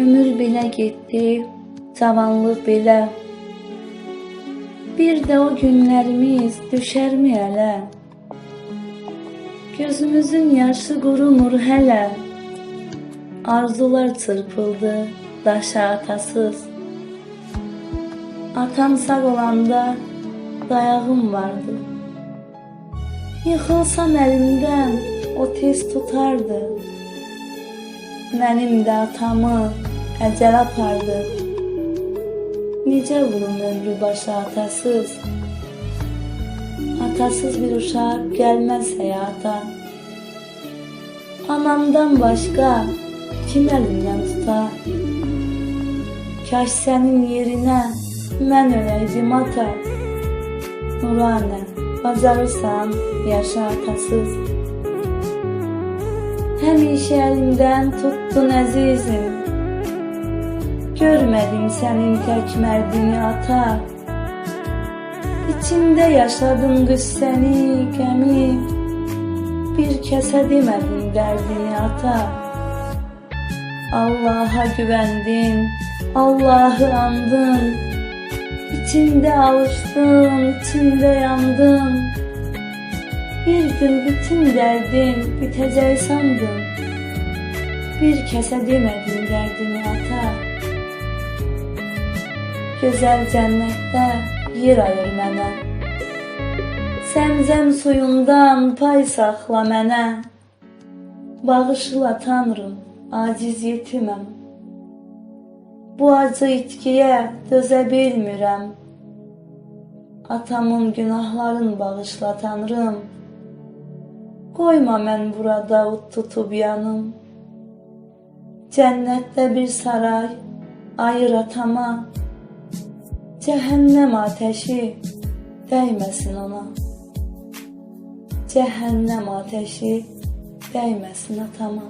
Ömür belə getdi, cavanlıq belə. Bir də o günlərimiz düşərmi ələ? Gözümüzün yaşı qurumur hələ. Arzular çırpıldı daşa atasız. Atam sağ olanda dayağım vardı. Yıxılsam əlimdən o tez tutardı. Mənim də atamı ecel apardı. Nice vurun ömrü başa atasız, atasız bir uşak gelmez hayata. Anamdan başka kim elimden tutar? Kaş senin yerine ben öleydim ata. Nurane, bacarırsan yaşa atasız. Hem işe elimden tuttun əzizim, Görmedim senin tek merdini ata. İçimde yaşadım güsseni, gəmi Bir kəsə demədim dərdini ata. Allaha güvəndim, Allahı andım İçimdə alışdım, içimdə yandım Bir gün bütün dərdim bitəcək sandım Bir kəsə demədim dərdini ata. Gözəl cənnətdə yer ayır mənə. Səmzəm suyundan pay saxla mənə. Bağışla Tanrım, aciz yetiməm. Bu acı itkiyə dözə bilmirəm. Atamın günahlarını bağışla Tanrım. Qoyma mən burada ut tutub yanım. Cənnətdə bir saray ayır atama. Cehennem ateşi değmesin ona. Cehennem ateşi değmesin atama.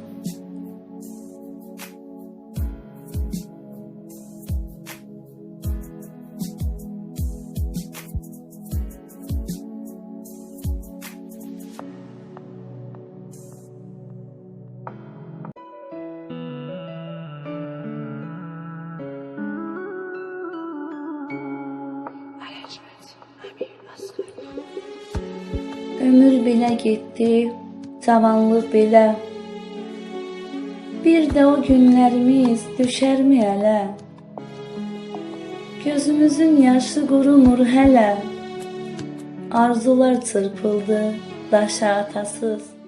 Ömür belə getdi, cavanlıq belə. Bir də o günlərimiz düşərmi ələ? Gözümüzün yaşı qurumur hələ. Arzular çırpıldı daşa atasız.